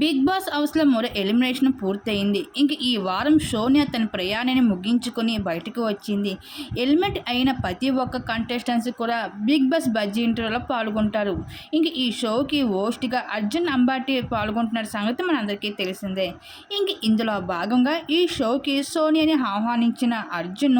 Big boss హౌస్లో మరో elimination పూర్తయింది. ఇంక ఈ వారం షోని తన ప్రయాణాన్ని ముగించుకొని బయటకు వచ్చింది. ఎలిమినేట్ అయిన ప్రతి ఒక్క కంటెస్టెంట్స్ కూడా బిగ్ బాస్ బజ్జీ ఇంటర్వ్యూలో పాల్గొంటారు. ఇంక ఈ షోకి హోస్ట్గా అర్జున్ అంబాటి పాల్గొంటున్న సంగతి మనందరికీ తెలిసిందే. ఇంక ఇందులో భాగంగా ఈ షోకి సోనియాని ఆహ్వానించిన అర్జున్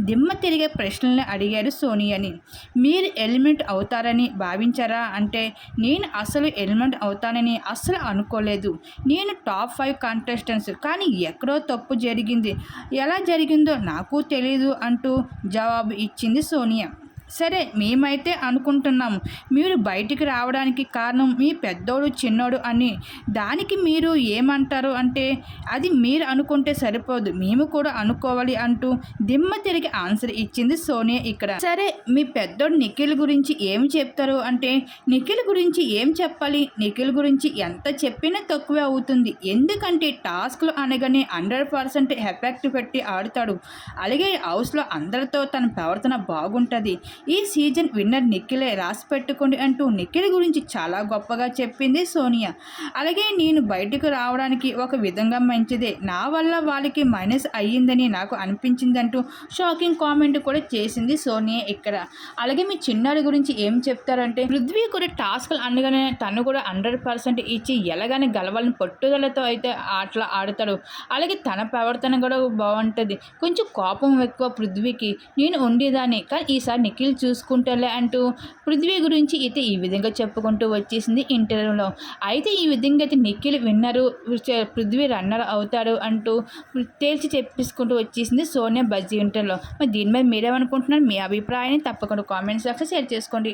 దిమ్మ తిరిగే ప్రశ్నల్ని అడిగారు సోనియాని. మీరు ఎలిమెంట్ అవుతారని భావించారా? అంటే నేను అసలు ఎలిమెంట్ అవుతానని అస్సలు అనుకోలేదు. లేదు. నేను టాప్ ఫైవ్ కంటెస్టెంట్స్. కానీ ఎక్కడో తప్పు జరిగింది. ఎలా జరిగిందో నాకు తెలియదు అంటూ జవాబు ఇచ్చింది సోనియా. సరే మేమైతే అనుకుంటున్నాము. మీరు బయటికి రావడానికి కారణం మీ పెద్దోడు చిన్నోడు అని. దానికి మీరు ఏమంటారు అంటే అది మీరు అనుకుంటే సరిపోదు. మేము కూడా అనుకోవాలి అంటూ దిమ్మ తిరిగి ఆన్సర్ ఇచ్చింది సోనియా ఇక్కడ. సరే మీ పెద్దోడు నిఖిల్ గురించి ఏం చెప్తారు అంటే నిఖిల్ గురించి ఏం చెప్పాలి? నిఖిల్ గురించి ఎంత చెప్పినా తక్కువే అవుతుంది. ఎందుకంటే టాస్క్లు అనగానే హండ్రెడ్ పర్సెంట్ ఎఫెక్ట్ పెట్టి ఆడుతాడు. అలాగే హౌస్లో అందరితో తన ప్రవర్తన బాగుంటుంది. ఈ సీజన్ విన్నర్ నిఖిలే రాసి పెట్టుకోండి అంటూ నిఖిల్ గురించి చాలా గొప్పగా చెప్పింది సోనియా. అలాగే నేను బయటకు రావడానికి ఒక విధంగా మంచిదే. నా వల్ల వాళ్ళకి మైనస్ అయ్యిందని నాకు అనిపించిందంటూ షాకింగ్ కామెంట్ కూడా చేసింది సోనియా ఇక్కడ. అలాగే మీ చిన్నారి గురించి ఏం చెప్తారంటే పృథ్వీ కూడా టాస్క్లు అనగానే తను కూడా హండ్రెడ్ పర్సెంట్ ఇచ్చి ఎలాగని గలవాలని పట్టుదలతో అయితే ఆటలు ఆడతాడు. అలాగే తన ప్రవర్తన కూడా బాగుంటుంది. కొంచెం కోపం ఎక్కువ పృథ్వీకి. నేను ఉండేదాన్ని. కానీ ఈసారి నిఖిల్ చూసుకుంటాలే అంటూ పృథ్వీ గురించి అయితే ఈ విధంగా చెప్పుకుంటూ వచ్చేసింది ఇంటర్వ్యూలో. అయితే ఈ విధంగా అయితే నిఖిల్ విన్నరు పృథ్వీ రన్నర్ అవుతాడు అంటూ తేల్చి చెప్పేసుకుంటూ వచ్చేసింది సోనియా బజ్జీ ఇంటర్లో మరి దీని మీద మీరేమనుకుంటున్నారు? మీ అభిప్రాయాన్ని తప్పకుండా కామెంట్ సెక్షన్ షేర్ చేసుకోండి.